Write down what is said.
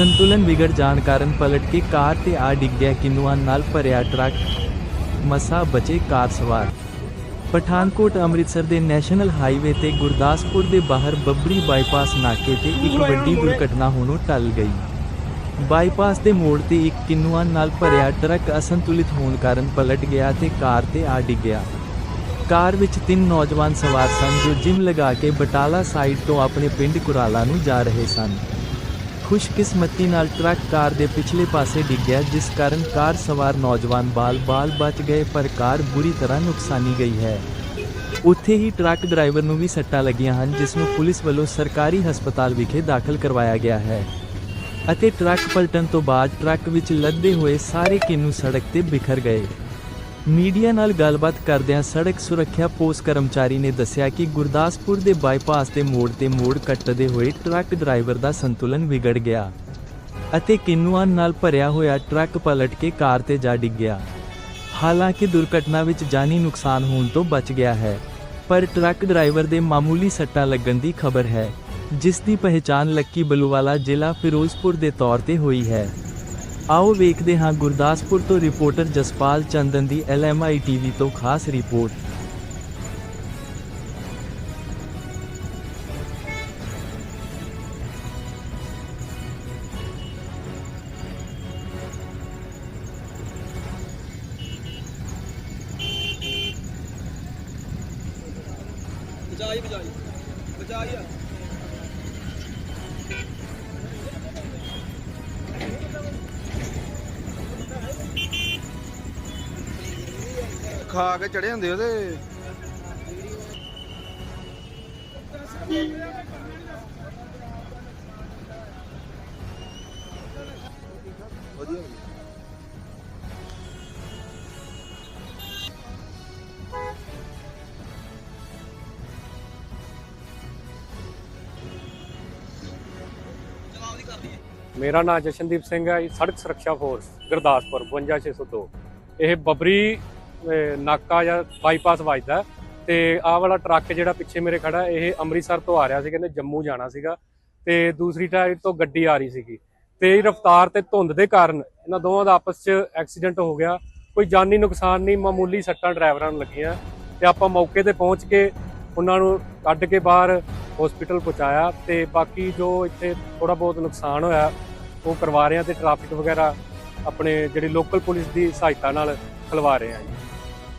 ਸੰਤੁਲਨ ਵਿਗੜ ਜਾਣ ਕਾਰਨ ਪਲਟ ਕੇ ਕਾਰ ਤੇ ਆ ਡਿੱਗਿਆ ਕਿੰਨੂਆਂ ਨਾਲ ਭਰਿਆ ਟਰੱਕ। ਮਸਾ ਬਚੇ ਕਾਰ ਸਵਾਰ। ਪਠਾਨਕੋਟ ਅੰਮ੍ਰਿਤਸਰ ਦੇ ਨੈਸ਼ਨਲ ਹਾਈਵੇ ਤੇ ਗੁਰਦਾਸਪੁਰ ਦੇ ਬਾਹਰ ਬੱਬਰੀ ਬਾਈਪਾਸ ਨਾਕੇ ਤੇ ਇੱਕ ਵੱਡੀ ਦੁਰਘਟਨਾ ਹੋਣੋਂ ਟਲ ਗਈ। ਬਾਈਪਾਸ ਦੇ ਮੋੜ ਤੇ ਇੱਕ ਕਿੰਨੂਆਂ ਨਾਲ ਭਰਿਆ ਟਰੱਕ ਅਸੰਤੁਲਿਤ ਹੋਣ ਕਾਰਨ ਪਲਟ ਗਿਆ ਤੇ ਕਾਰ ਤੇ ਆ ਡਿੱਗਿਆ ਕਾਰ ਵਿੱਚ ਤਿੰਨ ਨੌਜਵਾਨ ਸਵਾਰ ਸਨ ਜੋ ਜਿਮ ਲਗਾ ਕੇ ਬਟਾਲਾ ਸਾਈਡ ਤੋਂ ਆਪਣੇ ਪਿੰਡ ਕੁਰਾਲਾ ਨੂੰ ਜਾ ਰਹੇ ਸਨ। ਖੁਸ਼ਕਿਸਮਤੀ ਨਾਲ ਟਰੱਕ ਕਾਰ ਦੇ ਪਿਛਲੇ ਪਾਸੇ ਡਿੱਗਿਆ ਜਿਸ ਕਾਰਨ ਕਾਰ ਸਵਾਰ ਨੌਜਵਾਨ ਬਾਲ-ਬਾਲ ਬਚ ਗਏ, ਪਰ ਕਾਰ ਬੁਰੀ ਤਰ੍ਹਾਂ ਨੁਕਸਾਨੀ ਗਈ ਹੈ। ਉੱਥੇ ਹੀ ਟਰੱਕ ਡਰਾਈਵਰ ਨੂੰ ਵੀ ਸੱਟਾਂ ਲੱਗੀਆਂ ਹਨ, ਜਿਸ ਨੂੰ ਪੁਲਿਸ ਵੱਲੋਂ ਸਰਕਾਰੀ ਹਸਪਤਾਲ ਵਿਖੇ ਦਾਖਲ ਕਰਵਾਇਆ ਗਿਆ ਹੈ। ਅਤੇ ਟਰੱਕ ਪਲਟਣ ਤੋਂ ਬਾਅਦ ਟਰੱਕ ਵਿੱਚ ਲੱਦੇ ਹੋਏ ਸਾਰੇ ਕਿੰਨੂ ਸੜਕ ਤੇ ਬਿਖਰ ਗਏ। ਮੀਡੀਆ ਨਾਲ ਗੱਲਬਾਤ ਕਰਦਿਆਂ ਸੜਕ ਸੁਰੱਖਿਆ ਪੋਸਟ ਕਰਮਚਾਰੀ ਨੇ ਦੱਸਿਆ ਕਿ ਗੁਰਦਾਸਪੁਰ ਦੇ ਬਾਈਪਾਸ ਦੇ ਮੋੜ ਤੇ ਮੋੜ ਕੱਟਦੇ ਹੋਏ ਟਰੱਕ ਡਰਾਈਵਰ ਦਾ ਸੰਤੁਲਨ ਵਿਗੜ ਗਿਆ ਅਤੇ ਕਿੰਨੂਆਂ ਨਾਲ ਭਰਿਆ ਹੋਇਆ ਟਰੱਕ ਪਲਟ ਕੇ ਕਾਰ ਤੇ ਜਾ ਡਿੱਗਿਆ ਹਾਲਾਂਕਿ ਦੁਰਘਟਨਾ ਵਿੱਚ ਜਾਨੀ ਨੁਕਸਾਨ ਹੋਣ ਤੋਂ ਬਚ ਗਿਆ ਹੈ, ਪਰ ਟਰੱਕ ਡਰਾਈਵਰ ਦੇ ਮਾਮੂਲੀ ਸੱਟਾਂ ਲੱਗਣ ਦੀ ਖਬਰ ਹੈ, ਜਿਸ ਦੀ ਪਹਿਚਾਣ ਲੱਕੀ ਬਲੂਵਾਲਾ ਜ਼ਿਲ੍ਹਾ ਫਿਰੋਜ਼ਪੁਰ ਦੇ ਤੌਰ ਤੇ ਹੋਈ ਹੈ। ਆਓ ਵੇਖਦੇ ਹਾਂ ਗੁਰਦਾਸਪੁਰ ਤੋਂ ਰਿਪੋਰਟਰ ਜਸਪਾਲ ਚੰਦਨ ਦੀ ਐਲਐਮਆਈ ਟੀਵੀ ਤੋਂ ਖਾਸ ਰਿਪੋਰਟ। ਬਚਾਈ ਬਚਾਈ। ਬਚਾਈ ਆ। ਖਾ ਕੇ ਚੜੇ ਹੁੰਦੇ ਉਹਦੇ। ਵਧੀਆ ਮੇਰਾ ਨਾਮ ਜਸ਼ਨਦੀਪ ਸਿੰਘ ਹੈ ਸੜਕ ਸੁਰੱਖਿਆ ਫੋਰਸ, ਗੁਰਦਾਸਪੁਰ 52602 ਇਹ ਬਬਰੀ ਨਾਕਾ ਜਾਂ ਬਾਈਪਾਸ ਵੱਜਦਾ ਤੇ ਆਹ ਵਾਲਾ ਟਰੱਕ ਜਿਹੜਾ ਪਿੱਛੇ ਮੇਰੇ ਖੜਾ ਇਹ ਅੰਮ੍ਰਿਤਸਰ ਤੋਂ ਆ ਰਿਹਾ ਸੀ, ਕਹਿੰਦੇ ਜੰਮੂ ਜਾਣਾ ਸੀਗਾ ਤੇ ਦੂਸਰੀ ਸਾਈਡ ਤੋਂ ਗੱਡੀ ਆ ਰਹੀ ਸੀਗੀ ਤੇਜ਼ ਰਫ਼ਤਾਰ ਤੇ ਧੁੰਦ ਦੇ ਕਾਰਨ ਇਹਨਾਂ ਦੋਵਾਂ ਦਾ ਆਪਸ 'ਚ ਐਕਸੀਡੈਂਟ ਹੋ ਗਿਆ। ਕੋਈ ਜਾਨੀ ਨੁਕਸਾਨ ਨਹੀਂ, ਮਾਮੂਲੀ ਸੱਟਾਂ ਡਰਾਈਵਰਾਂ ਨੂੰ ਲੱਗੀਆਂ ਤੇ ਆਪਾਂ ਮੌਕੇ ਤੇ ਪਹੁੰਚ ਕੇ ਉਹਨਾਂ ਨੂੰ ਕੱਢ ਕੇ ਬਾਹਰ ਹਸਪੀਟਲ ਪਹੁੰਚਾਇਆ ਤੇ ਬਾਕੀ ਜੋ ਇੱਥੇ ਥੋੜਾ ਬਹੁਤ ਨੁਕਸਾਨ ਹੋਇਆ, ਉਹ ਕਰਵਾ ਰਹੇ ਆ ਤੇ ਟ੍ਰੈਫਿਕ ਵਗੈਰਾ ਆਪਣੇ ਜਿਹੜੀ ਲੋਕਲ ਪੁਲਿਸ ਦੀ ਸਹਾਇਤਾ ਨਾਲ ਖਲਵਾ ਰਹੇ ਆ ਜੀ।